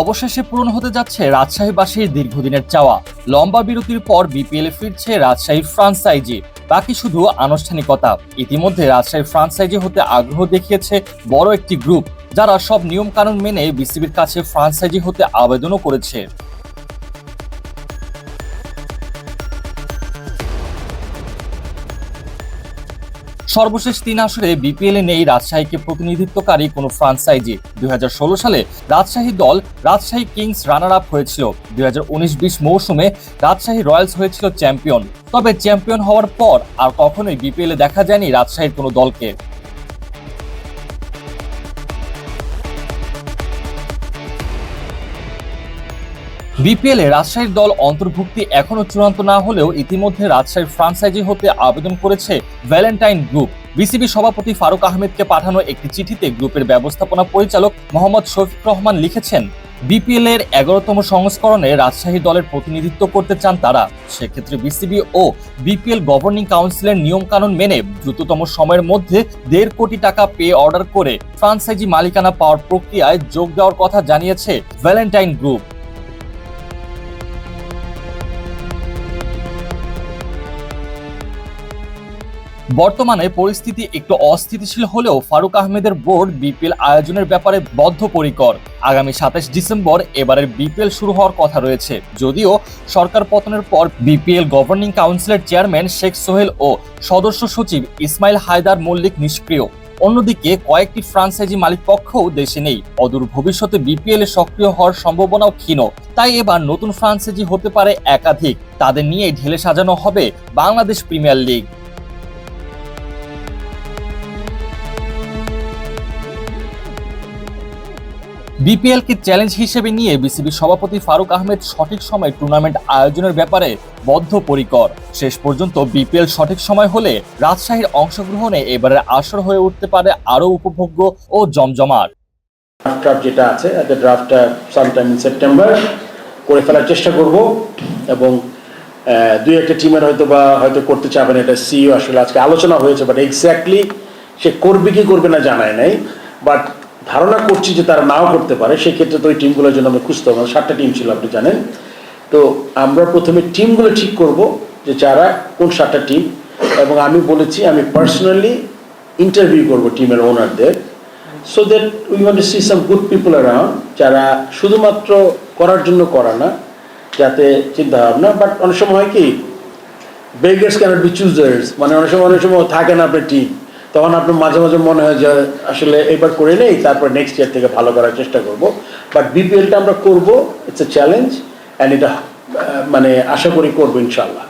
অবশেষে পূরণ হতে যাচ্ছে রাজশাহীবাসীর দীর্ঘদিনের চাওয়া। লম্বা বিরতির পর বিপিএলে ফিরছে রাজশাহীর ফ্রান্সাইজি বাকি শুধু আনুষ্ঠানিকতা। ইতিমধ্যে রাজশাহীর ফ্রান্সাইজি হতে আগ্রহ দেখিয়েছে বড় একটি গ্রুপ, যারা সব নিয়মকানুন মেনে বিসিবির কাছে ফ্রান্সাইজি হতে আবেদনও করেছে। সর্বশেষ তিন আসরে বিপিএল এ নেই রাজশাহীকে প্রতিনিধিত্বকারী কোনো ফ্রান্সাইজি দুই হাজার ষোলো সালে রাজশাহী দল রাজশাহী কিংস রানার আপ হয়েছিল। দুই হাজার মৌসুমে রাজশাহী রয়্যালস হয়েছিল চ্যাম্পিয়ন। তবে চ্যাম্পিয়ন হওয়ার পর আর কখনোই বিপিএলে দেখা যায়নি রাজশাহীর কোনো দলকে। বিপিএল এ রাজশাহীর দল অন্তর্ভুক্তি এখনও চূড়ান্ত না হলেও ইতিমধ্যে রাজশাহীর ফ্রাঞ্চাইজি হতে আবেদন করেছে ভ্যালেন্টাইন গ্রুপ বিসিবি সভাপতি ফারুক আহমেদকে পাঠানো একটি চিঠিতে গ্রুপের ব্যবস্থাপনা পরিচালক মোহাম্মদ শফিক রহমান লিখেছেন বিপিএল এর এগারোতম সংস্করণে রাজশাহী দলের প্রতিনিধিত্ব করতে চান তারা। সেক্ষেত্রে বিসিবি ও বিপিএল গভর্নিং কাউন্সিলের নিয়মকানুন মেনে দ্রুততম সময়ের মধ্যে দেড় কোটি টাকা পে অর্ডার করে ফ্রান্সাইজি মালিকানা পাওয়ার প্রক্রিয়ায় যোগ দেওয়ার কথা জানিয়েছে ভ্যালেন্টাইন গ্রুপ বর্তমানে পরিস্থিতি একটু অস্থিতিশীল হলেও ফারুক আহমেদের বোর্ড বিপিএল আয়োজনের ব্যাপারে বদ্ধপরিকর। আগামী সাতাশ ডিসেম্বর এবারের বিপিএল শুরু হওয়ার কথা রয়েছে। যদিও সরকার পতনের পর বিপিএল গভর্নিং কাউন্সিলের চেয়ারম্যান শেখ সোহেল ও সদস্য সচিব ইসমাইল হায়দার মল্লিক নিষ্ক্রিয়। অন্যদিকে কয়েকটি ফ্রান্সাইজি মালিক পক্ষও দেশে নেই। অদূর ভবিষ্যতে বিপিএল এ সক্রিয় হওয়ার সম্ভাবনাও ক্ষীণ। তাই এবার নতুন ফ্রান্সাইজি হতে পারে একাধিক। তাদের নিয়ে ঢেলে সাজানো হবে বাংলাদেশ প্রিমিয়ার লিগ। বিপিএল কে চ্যালেঞ্জ হিসেবে নিয়ে বিসিবি সভাপতি ফারুক আহমেদ সঠিক সময় টুর্নামেন্ট আয়োজনের ব্যাপারে বদ্ধপরিকর। শেষ পর্যন্ত বিপিএল সঠিক সময় হলে রাজশাহীর অংশগ্রহণে এবারের আসর হয়ে উঠতে পারে আরও উপভোগ্য ও জমজমাট। ড্রাফট যেটা আছে সেপ্টেম্বর করে ফেলার চেষ্টা করব এবং আহ, দুই একটা টিমের হয়তো বা হয়তো করতে চাবেন এটা সিও আসলে আজকে আলোচনা হয়েছে বাট এক্স্যাক্টলি সে করবে কি করবে না জানায় নাই। বাট ধারণা করছি যে তারা নাও করতে পারে, সেক্ষেত্রে তো ওই টিমগুলোর জন্য আমরা খুঁজতে হবে সাতটা টিম ছিল, আপনি জানেন। তো আমরা প্রথমে টিমগুলো ঠিক করব যে যারা কোন সাতটা টিম, এবং আমি বলেছি, আমি পার্সোনালি ইন্টারভিউ করব টিমের ওনারদের so that we want to see some good people around যারা শুধুমাত্র করার জন্য করা না, যাতে চিন্তা ভাবনা বাট অনেক সময় হয় কি বেগার্স ক্যানট বি চুজার্স মানে অনেক সময় অনেক সময় থাকে না আপনার টিম তখন আপনার মাঝে মাঝে মনে হয় যে আসলে এবার করে নেই, তারপর নেক্সট ইয়ার থেকে ভালো করার চেষ্টা করব। বাট বিপিএলটা আমরা করব ইটস এ চ্যালেঞ্জ অ্যান্ড এটা মানে আশা করি করব ইনশাল্লাহ